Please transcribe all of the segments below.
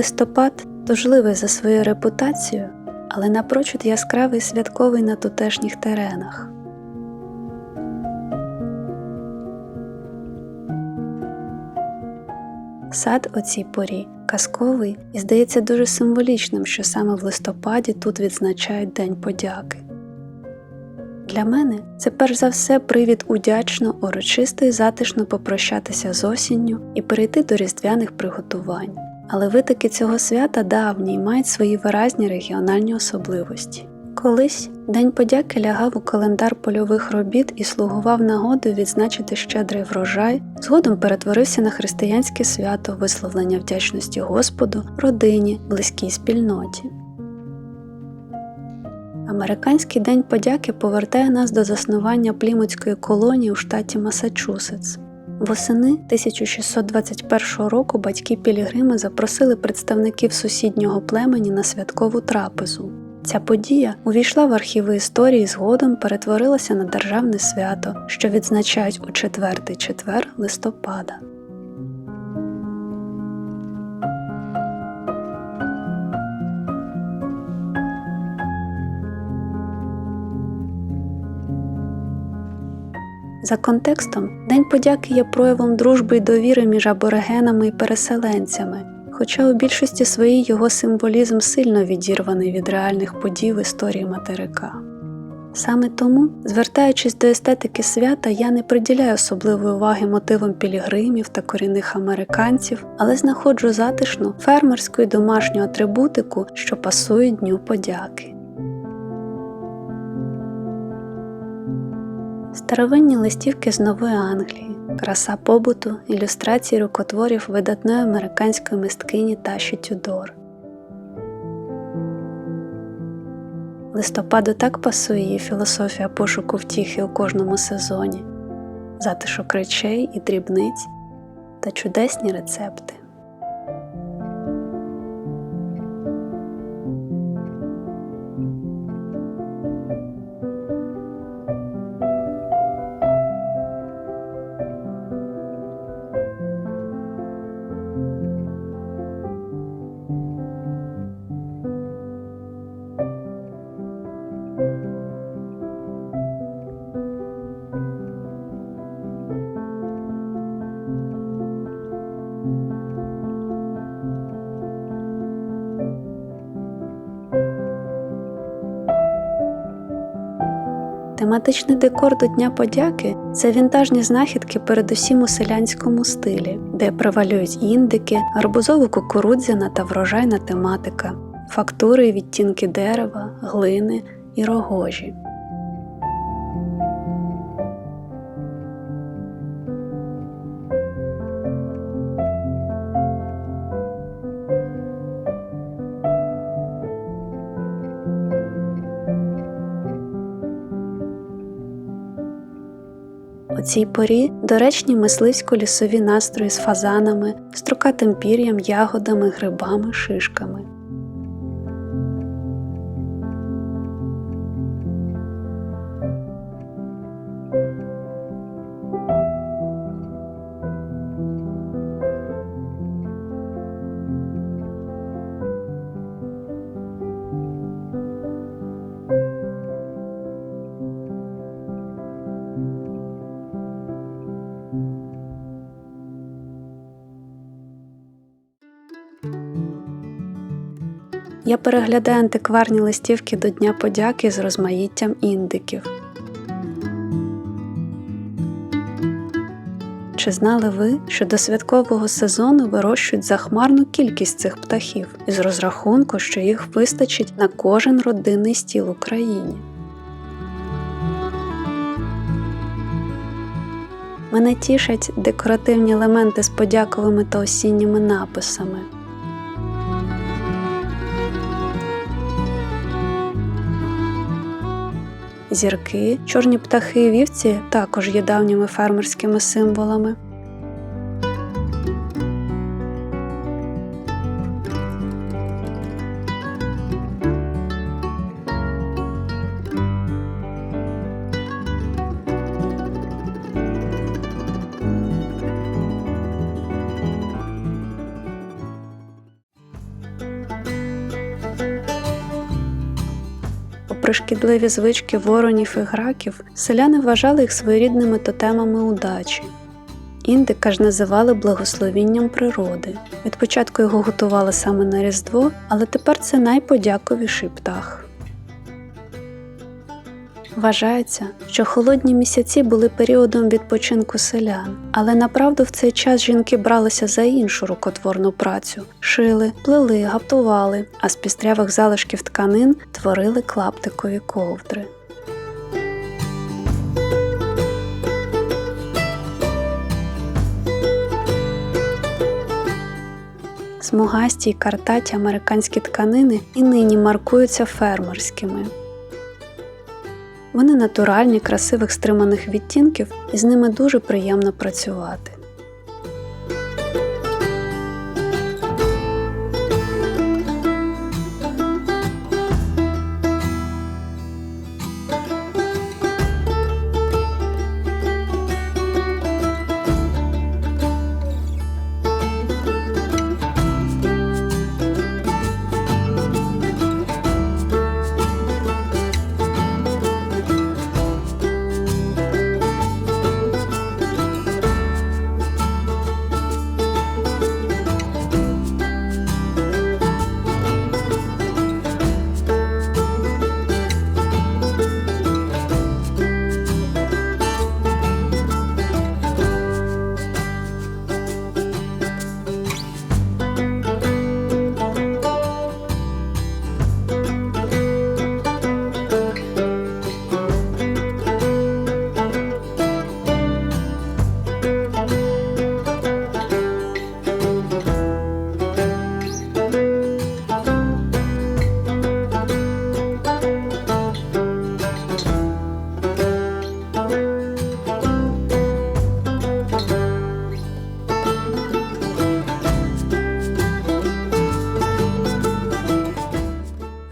Листопад тужливий за своєю репутацією, але напрочуд яскравий святковий на тутешніх теренах. Сад о цій порі казковий і здається дуже символічним, що саме в листопаді тут відзначають День подяки. Для мене це перш за все привід удячно, урочисто і затишно попрощатися з осінню і перейти до різдвяних приготувань. Але витоки цього свята давні й мають свої виразні регіональні особливості. Колись День подяки лягав у календар польових робіт і слугував нагодою відзначити щедрий врожай, згодом перетворився на християнське свято висловлення вдячності Господу, родині, близькій спільноті. Американський день подяки повертає нас до заснування плімутської колонії у штаті Масачусетс. Восени 1621 року батьки Пілігрими запросили представників сусіднього племені на святкову трапезу. Ця подія увійшла в архіви історії згодом перетворилася на державне свято, що відзначають у четвертий четвер листопада. За контекстом, День подяки є проявом дружби й довіри між аборигенами і переселенцями, хоча у більшості своїй його символізм сильно відірваний від реальних подій в історії материка. Саме тому, звертаючись до естетики свята, я не приділяю особливої уваги мотивам пілігримів та корінних американців, але знаходжу затишну фермерську і домашню атрибутику, що пасують Дню подяки. Старовинні листівки з Нової Англії, краса побуту, ілюстрації рукотворів видатної американської мисткині Таші Тюдор. Листопаду так пасує її філософія пошуку втіхи у кожному сезоні, затишок речей і дрібниць та чудесні рецепти. Тематичний декор до Дня подяки це вінтажні знахідки передусім у селянському стилі, де провалюють індики, гарбузово кукурудзяна та врожайна тематика, фактури і відтінки дерева, глини і рогожі. У цій порі доречні мисливсько-лісові настрої з фазанами, строкатим пір'ям, ягодами, грибами, шишками. Я переглядаю антикварні листівки до Дня подяки з розмаїттям індиків. Чи знали ви, що до святкового сезону вирощують захмарну кількість цих птахів із розрахунку, що їх вистачить на кожен родинний стіл в Україні? Мене тішать декоративні елементи з подяковими та осінніми написами. Зірки, чорні птахи і вівці також є давніми фермерськими символами. Про шкідливі звички воронів і граків, селяни вважали їх своєрідними тотемами удачі. Індика ж називали благословінням природи. Від початку його готували саме на Різдво, але тепер це найподяковіший птах. Вважається, що холодні місяці були періодом відпочинку селян, але направду в цей час жінки бралися за іншу рукотворну працю, шили, плели, гаптували, а з пістрявих залишків тканин творили клаптикові ковдри. Смугасті й картаті американські тканини і нині маркуються фермерськими. Вони натуральні, красивих стриманих відтінків, і з ними дуже приємно працювати.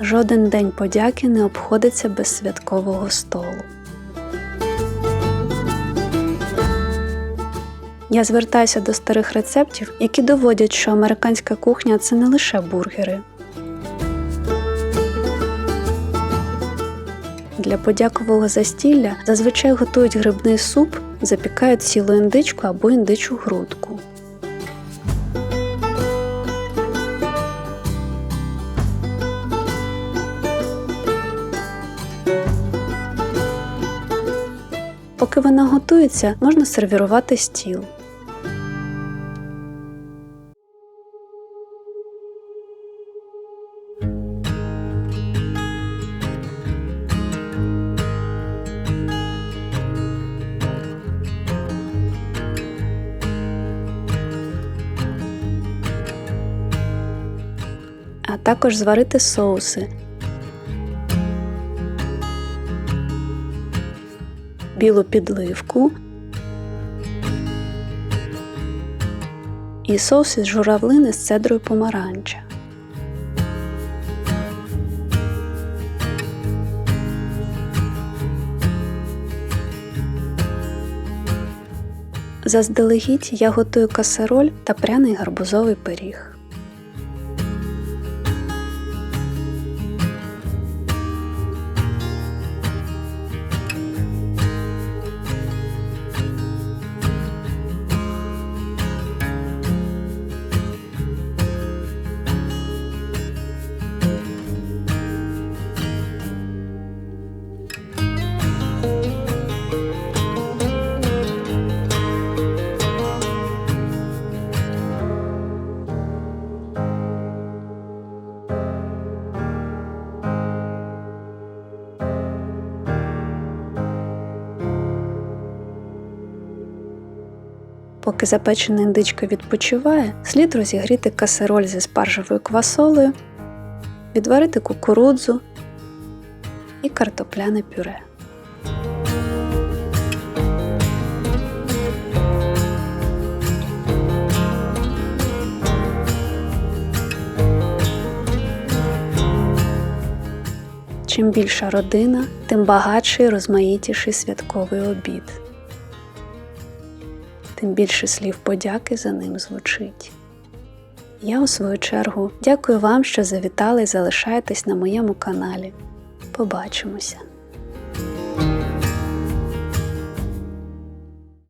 Жоден день подяки не обходиться без святкового столу. Я звертаюся до старих рецептів, які доводять, що американська кухня це не лише бургери. Для подякового застілля зазвичай готують грибний суп, запікають цілу індичку або індичу грудку. Поки вона готується, можна сервірувати стіл. А також зварити соуси, білу підливку і соус із журавлини з цедрою помаранча. Заздалегідь я готую касероль та пряний гарбузовий пиріг. Поки запечена індичка відпочиває, слід розігріти касероль зі спаржевою квасолею, відварити кукурудзу і картопляне пюре. Чим більша родина, тим багатший і розмаїтіший святковий обід тим більше слів подяки за ним звучить. Я, у свою чергу, дякую вам, що завітали і залишаєтесь на моєму каналі. Побачимося.